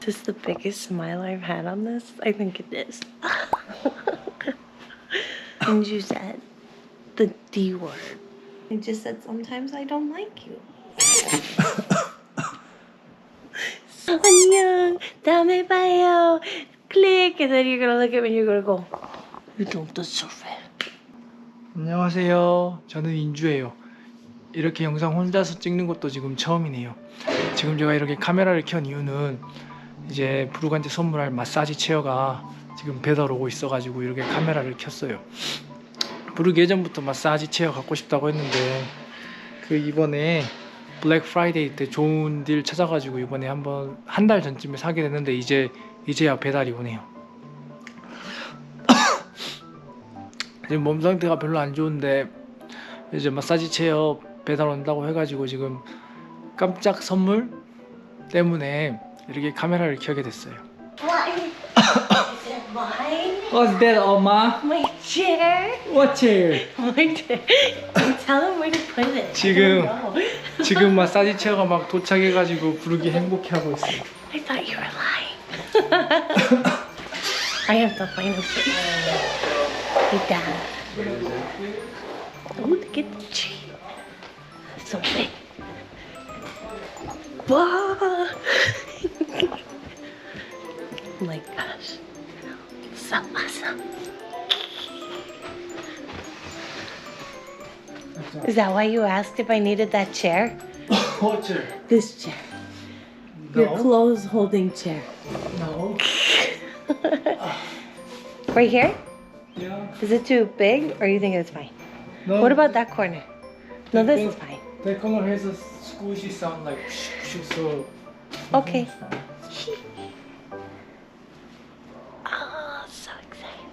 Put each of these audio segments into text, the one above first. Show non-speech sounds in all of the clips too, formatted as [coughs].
Is this the biggest smile I've had on this? I think it is. and you said the D word. You just said sometimes I don't like you. 안녕. 다음에 봐요. Click. And then you're gonna look at me and you're gonna go, You don't deserve it. 안녕하세요. 저는 인주예요. 이렇게 영상 혼자서 찍는 것도 지금 처음이네요. 지금 제가 이렇게 카메라를 켠 이유는 이제 부르간테 선물할 마사지 체어가 지금 배달 오고 있어가지고 이렇게 카메라를 켰어요. 부르기 예전부터 마사지 체어 갖고 싶다고 했는데 그 이번에 블랙 프라이데이 때 좋은 딜 찾아가지고 이번에 한번 한 달 전쯤에 사게 됐는데 이제 이제야 배달이 오네요. [coughs] 지금 몸 상태가 별로 안 좋은데 이제 마사지 체어 배달 온다고 해가지고 지금 깜짝 선물 때문에 이렇게 카메라를 켜게 됐어요. What's that, 엄마? My chair? What chair? My chair. Tell him where to put it. 지금. 지금 마사지 체어가 막 도착해가지고 부르기 행복해하고 있어 요. I thought you were lying. I have to find a place. Hey, Dad. Oh, look at the tree. So big. Wow. Is that why you asked if I needed that chair? [laughs] What chair? This chair. Your clothes holding chair. No. [laughs] Right here? Yeah. Is it too big or you think it's fine? No. What about that corner? No, this is fine. That corner has a squishy sound like so. Okay. [laughs] Oh, so excited.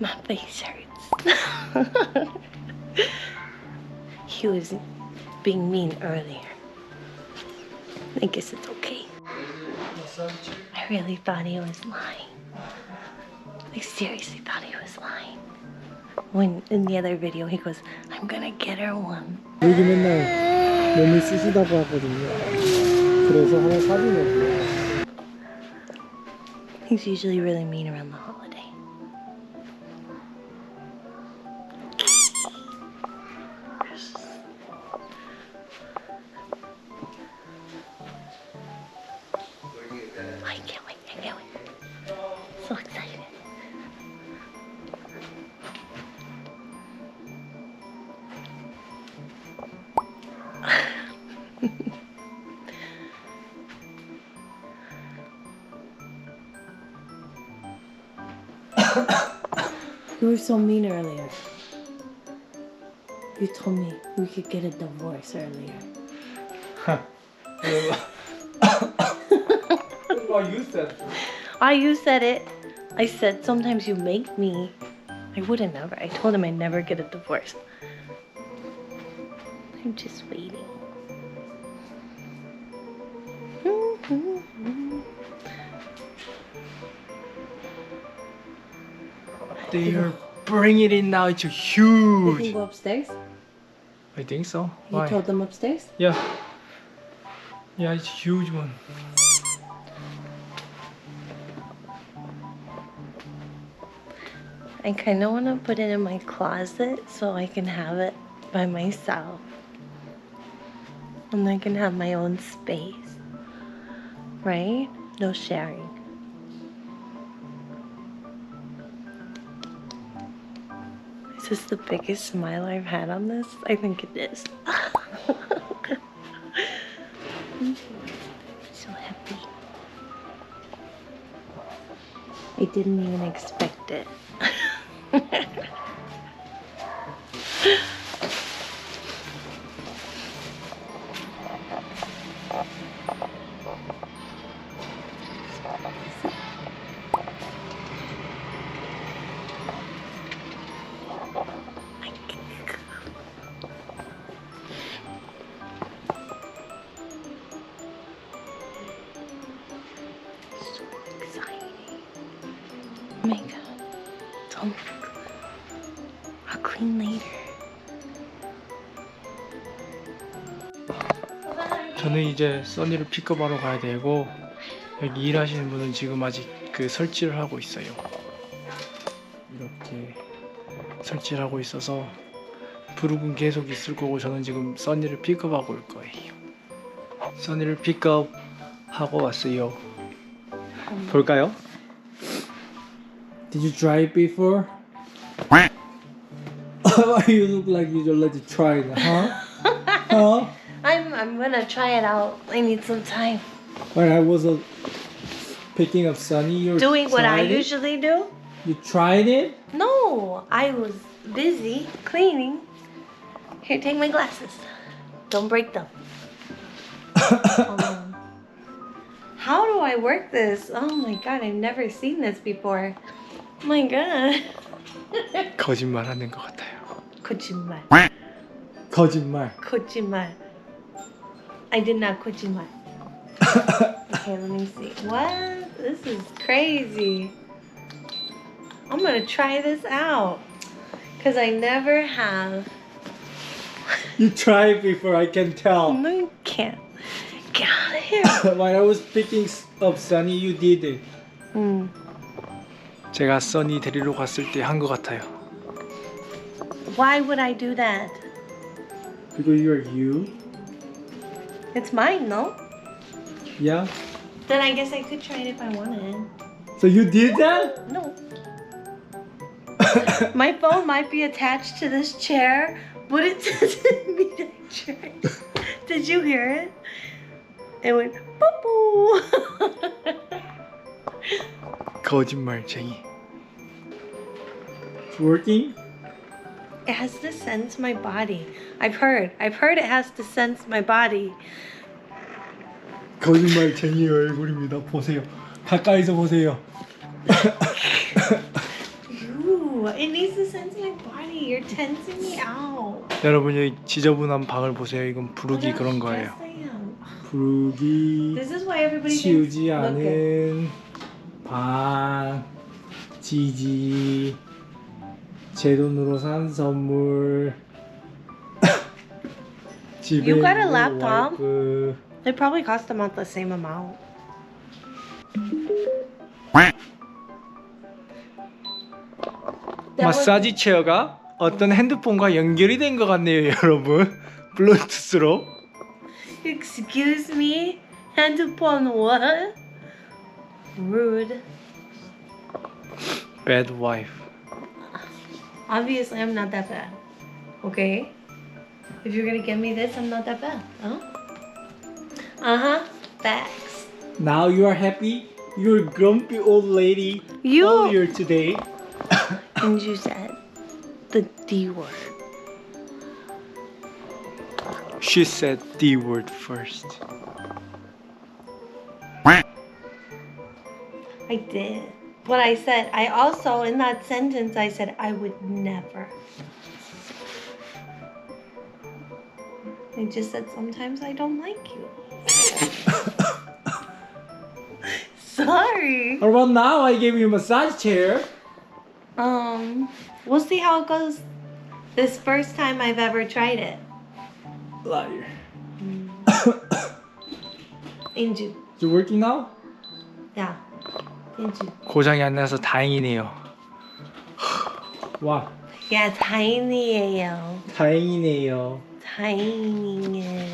My face hurts he was being mean earlier. I guess it's okay. 마사지 체어. I really thought he was lying. I seriously thought he was lying. When in the other video he goes, I'm gonna get her one. 여기 맨날 몸이 쓰시다고 하거든요. 그래서 하나 사주려고요. He's usually really mean around the holiday. You were so mean earlier. You told me we could get a divorce earlier. Oh, you said. Ah, you said it. I said sometimes you make me. I wouldn't never. I told him I'd never get a divorce. I'm just waiting. They are bringing it in now. It's huge. You can huge. go upstairs. I think so. You Why? told them upstairs. Yeah. Yeah, it's huge one. I kind of want to put it in my closet so I can have it by myself. And I can have my own space. Right? No sharing. This is this the biggest smile I've had on this? I think it is. [laughs] so happy. I didn't even expect it. [laughs] Clean later. 저는 이제 써니를 픽업하러 가야 되고 여기 일하시는 분은 지금 아직 그 설치를 하고 있어요. 이렇게 설치를 하고 있어서 부르군 계속 있을 거고 저는 지금 써니를 픽업하고 올 거예요. 써니를 픽업하고 왔어요. 볼까요? Did you try it before? [laughs] Why you look like you just let it try it, huh? [laughs] huh? I'm I'm gonna try it out. I need some time. When I was uh, picking up Sunny, you Doing what I it? usually do? You tried it? No, I was busy cleaning. Here, take my glasses. Don't break them. [laughs] On. How do I work this? Oh my god, I've never seen this before. Oh my god. 거짓말하는 것 같아요. 거짓말. 거짓말. 거짓말. I did not 거짓말. okay, let me see. What? This is crazy. I'm gonna try this out. Because I never have. You tried before, I can tell. No, you can't. Get out of here. [laughs] when I was picking up Sunny, you did it. 음. 제가 써니 데리러 갔을 때 한 것 같아요. Why would I do that? Because you're you. It's mine, no? Yeah. Then I guess I could try it if I wanted. So you did that? No. [laughs] My phone might be attached to this chair, but it doesn't mean I tried. [laughs] Did you hear it? It went boop boo. [laughs] 거짓말쟁이. It's working? It has to sense my body. I've heard. I've heard it has to sense my body. 거짓말쟁이 얼굴입니다. 보세요. 가까이서 보세요. Ooh, it needs to sense my body. You're tensing me out. 여러분 여기 지저분한 방을 보세요. 이건 부르기 Look how 그런 거예요. stressed I am. 부르기 This is why everybody 치우지 thinks, look it. 않은 방 지지 제 돈으로 산 선물 집에 You got a 있는 laptop? 와이프 They probably cost about the same amount. 마사지 체어가 어떤 핸드폰과 연결이 된 것 같네요, 여러분. 블루투스로. Excuse me? Handphone what? Rude. Bad wife. Obviously, I'm not that bad. Okay? If you're gonna give me this, I'm not that bad. Huh? Uh huh. Facts. Now you are happy? You're a grumpy old lady You- earlier today. [coughs] And you said the D word. She said the word first. I did. But I said, I also, in that sentence, I said, I would never. I just said, sometimes I don't like you. [laughs] Sorry. What about now? I gave you a massage chair. Um, we'll see how it goes this first time I've ever tried it. Liar. Inju. Is it working now? Yeah. Inju. 고장이 안 나서 다행이네요. 와, Yeah, tiny예요. 다행이네요. Tiny.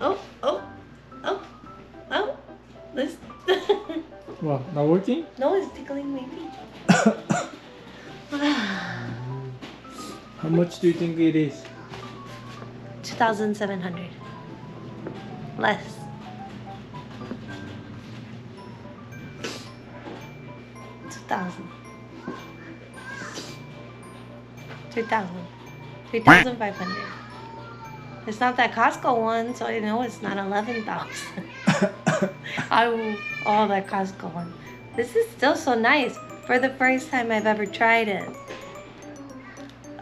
Oh, oh, oh, oh. This. 와, not working? no, it's tickling my feet. How much do you think it is? 2,700. Less. Thousand. Three thousand. Three thousand five hundred. It's not that Costco one, so I know it's not eleven thousand. [laughs] I will oh that Costco one. This is still so nice for the first time I've ever tried it.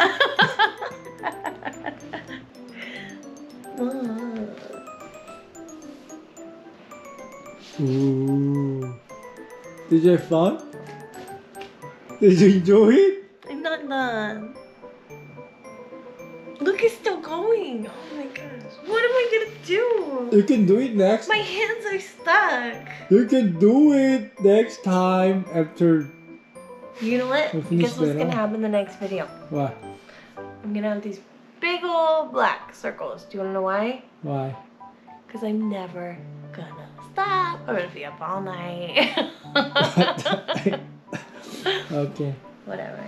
[laughs] Ooh. Did you have fun? Did you enjoy it? I'm not done. Look, it's still going. Oh my gosh. What am I gonna do? You can do it next. My hands are stuck. You can do it next time after You know what? Guess what's that gonna off. happen in the next video? what? I'm gonna have these big old black circles. Do you wanna know why? Why? Because I'm never gonna stop. I'm gonna be up all night. [laughs] [laughs] okay. Whatever.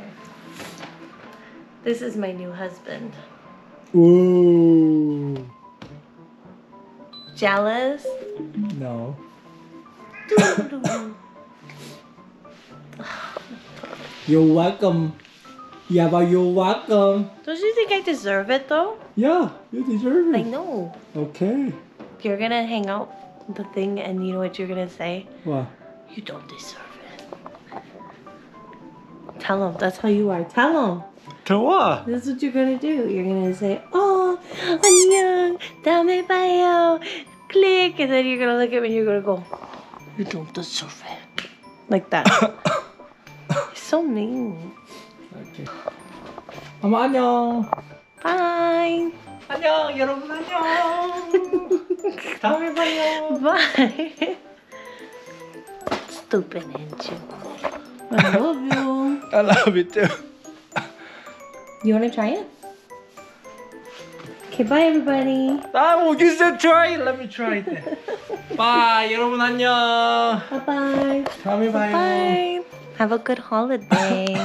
This is my new husband. Ooh. Jealous? No. [laughs] You're welcome. Yeah, but you're welcome. Don't you think I deserve it though? Yeah, you deserve it. I know. Okay. You're gonna hang out the thing and you know what you're gonna say? What? You don't deserve it. Tell him. That's how you are. Tell him. 좋아. This is what you're gonna do. You're gonna say, "Oh, 안녕, 다음에 봐요." Click, and then you're gonna look at me and you're gonna go, "You don't deserve it," like that. [coughs] You're so mean. 오케이. 엄마 안녕. Bye. 안녕 여러분 안녕. 다음에 봐요. [laughs] Bye. Stupid Andrew. I love you. I love it too. You wanna try it? Okay, bye everybody. 아, you said try. Let me try it. then. [laughs] Bye 여러분 안녕. Bye bye. 다음에 봐요. Bye. Have a good holiday.